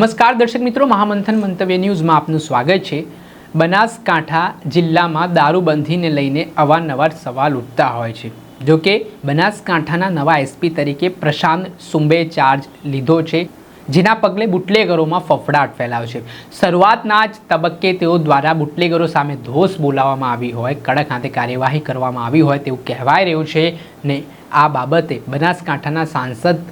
નમસ્કાર દર્શક મિત્રો, મહામંથન મંતવ્ય ન્યૂઝમાં આપનું સ્વાગત છે. બનાસકાંઠા જિલ્લામાં દારૂબંધીને લઈને અવારનવાર સવાલ ઉઠતા હોય છે. જો કે બનાસકાંઠાના નવા એસપી તરીકે પ્રશાંત સુંબે ચાર્જ લીધો છે, જેના પગલે બુટલેગરોમાં ફફડાટ છે. શરૂઆતના જ તબક્કે તેઓ દ્વારા બુટલેગરો સામે ધોષ બોલાવવામાં આવી હોય, કડક હાથે કાર્યવાહી કરવામાં આવી હોય તેવું કહેવાય રહ્યું છે ને આ બાબતે બનાસકાંઠાના સાંસદ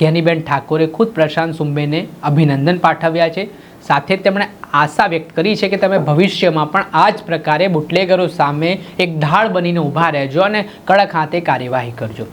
જ્ઞાનીબેન ઠાકોરે ખુદ પ્રશાંત સુંબેને અભિનંદન પાઠવ્યા છે. સાથે તેમણે આશા વ્યક્ત કરી છે કે તમે ભવિષ્યમાં પણ આ જ પ્રકારે બુટલેગરો સામે એક ઢાળ બનીને ઊભા રહેજો અને કડક હાથે કાર્યવાહી કરજો.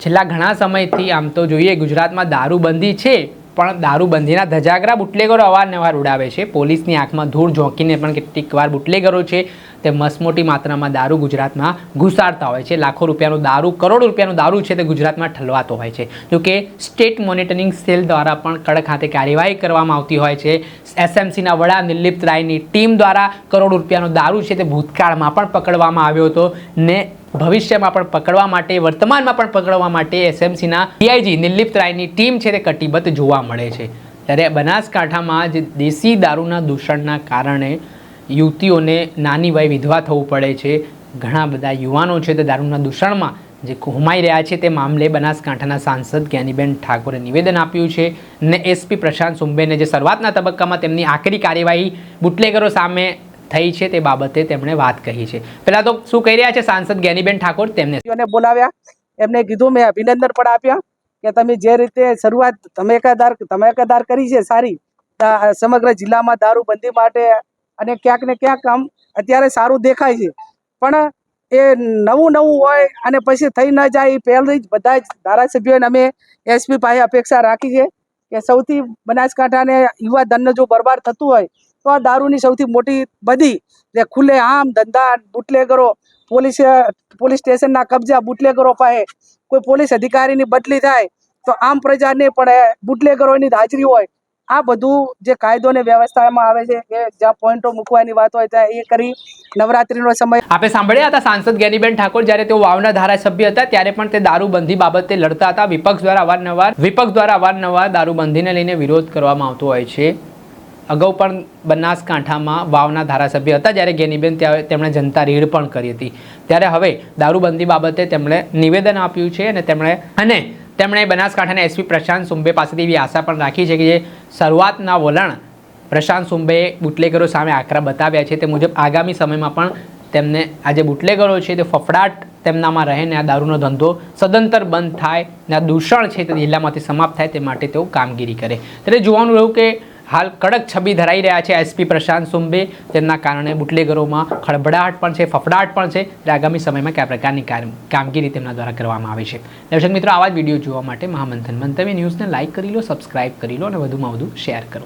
છેલ્લા ઘણા સમયથી આમ તો જોઈએ ગુજરાતમાં દારૂબંધી છે. પણ દારૂબંધીના ધજાગરા બુટલેગરો અવારનવાર ઉડાવે છે. પોલીસની આંખમાં ધૂળ ઝોંકીને પણ કેટલીક વાર બુટલેગરો છે તે મસમોટી માત્રામાં દારૂ ગુજરાતમાં ઘુસાડતા હોય છે. લાખો રૂપિયાનો દારૂ, કરોડો રૂપિયાનો દારૂ છે તે ગુજરાતમાં ઠલવાતો હોય છે. જો કે સ્ટેટ મોનિટરિંગ સેલ દ્વારા પણ કડક હાથે કાર્યવાહી કરવામાં આવતી હોય છે. એસએમસીના વડા નિર્લિપ્ત રાયની ટીમ દ્વારા કરોડો રૂપિયાનો દારૂ છે તે ભૂતકાળમાં પણ પકડવામાં આવ્યો હતો ને ભવિષ્યમાં પણ પકડવા માટે, વર્તમાનમાં પણ પકડવા માટે એસએમસીના ડીઆઈજી નિર્લિપ્ત રાયની ટીમ છે તે કટિબદ્ધ જોવા મળે છે. ત્યારે બનાસકાંઠામાં જે દેશી દારૂના દૂષણના કારણે યુવતીઓને નાની વય વિધવા થવું પડે છે. ઘણા બધા યુવાનો છે તે દારૂના દૂષણમાં જે ઘુમાઈ રહ્યા છે તે મામલે બનાસકાંઠાના સાંસદ જ્ઞાનીબેન ઠાકોરે નિવેદન આપ્યું છે ને એસપી પ્રશાંત સુંબેને જે શરૂઆતના તબક્કામાં તેમની આકરી કાર્યવાહી બુટલેગરો સામે થઈ છે તે બાબતે તેમણે વાત કહી છે. પહેલા તો શું કહી રહ્યા છે સાંસદ જ્ઞાનીબેન ઠાકોર? તેમને બોલાવ્યા. એમને કીધું, મેં અભિનંદન પણ આપ્યા કે તમે જે રીતે શરૂઆત ધમેકાદાર ધમેકાદાર કરી છે સારી સમગ્ર જિલ્લામાં દારૂબંધી માટે અને ક્યાંક ને ક્યાંક આમ અત્યારે સારું દેખાય છે. પણ એ નવું નવું હોય અને પછી થઈ ન જાય એ પહેલી જ બધા જ ધારાસભ્યોને અમે એસપી પાસે અપેક્ષા રાખી છે કે સૌથી બનાસકાંઠાને યુવા ધનને જો બરબાદ થતું હોય તો આ દારૂની સૌથી મોટી બધી જે ખુલ્લે આમ ધંધા બુટલેગરો પોલીસ પોલીસ સ્ટેશનના કબજા બુટલેગરો પાસે કોઈ પોલીસ અધિકારીની બદલી થાય તો આમ પ્રજાને પણ બુટલેગરોની હાજરી હોય. આ બધું જે કાયદો ને વ્યવસ્થામાં આવે છે એ જ્યાં પોઈન્ટો મૂકવાની વાત હોય ત્યાં એ કરી નવરાત્રીનો સમય આપણે સાંભળ્યા હતા સાંસદ ગેનીબેન ઠાકોર જ્યારે તેઓ વાવના ધારાસભ્ય હતા ત્યારે પણ તે દારૂબંધી બાબતે લડતા હતા. વિપક્ષ દ્વારા અવારનવાર, વિપક્ષ દ્વારા અવારનવાર દારૂબંધીને લઈને વિરોધ કરવામાં આવતો હોય છે. અગાઉ પણ બનાસકાંઠામાં વાવના ધારાસભ્ય હતા, જ્યારે ગેનીબેન ત્યાં તેમણે જનતા રીડ પણ કરી હતી. ત્યારે હવે દારૂબંધી બાબતે તેમણે નિવેદન આપ્યું છે અને તેમણે અને તેમણે બનાસકાંઠાના એસપી પ્રશાંત સુંબે પાસેથી એવી આશા પણ રાખી છે કે જે શરૂઆતના વલણ પ્રશાંત સુંબેએ બુટલેગરો સામે આકરા બતાવ્યા છે. તે મુજબ આગામી સમયમાં પણ તેમને આ જે બુટલેગરો છે તે ફફડાટ તેમનામાં રહે ને આ દારૂનો ધંધો સદંતર બંધ થાય ને આ દૂષણ છે તે જિલ્લામાંથી સમાપ્ત થાય તે માટે તેઓ કામગીરી કરે. ત્યારે જોવાનું રહ્યું કે હાલ કડક છબી ધરાઈ રહ્યા છે એસપી પ્રશાંત સુંબે. તેમના કારણે બુટલેગરોમાં ખળભળાટ પણ છે, ફફડાટ પણ છે. એટલે આગામી સમયમાં કયા પ્રકારની કામ- કામગીરી તેમના દ્વારા કરવામાં આવે છે. દર્શક મિત્રો, આવા જ વીડિયો જોવા માટે મહામંથન મંતવ્ય ન્યૂઝને લાઇક કરી લો, સબસ્ક્રાઇબ કરી લો અને વધુમાં વધુ શેર કરો.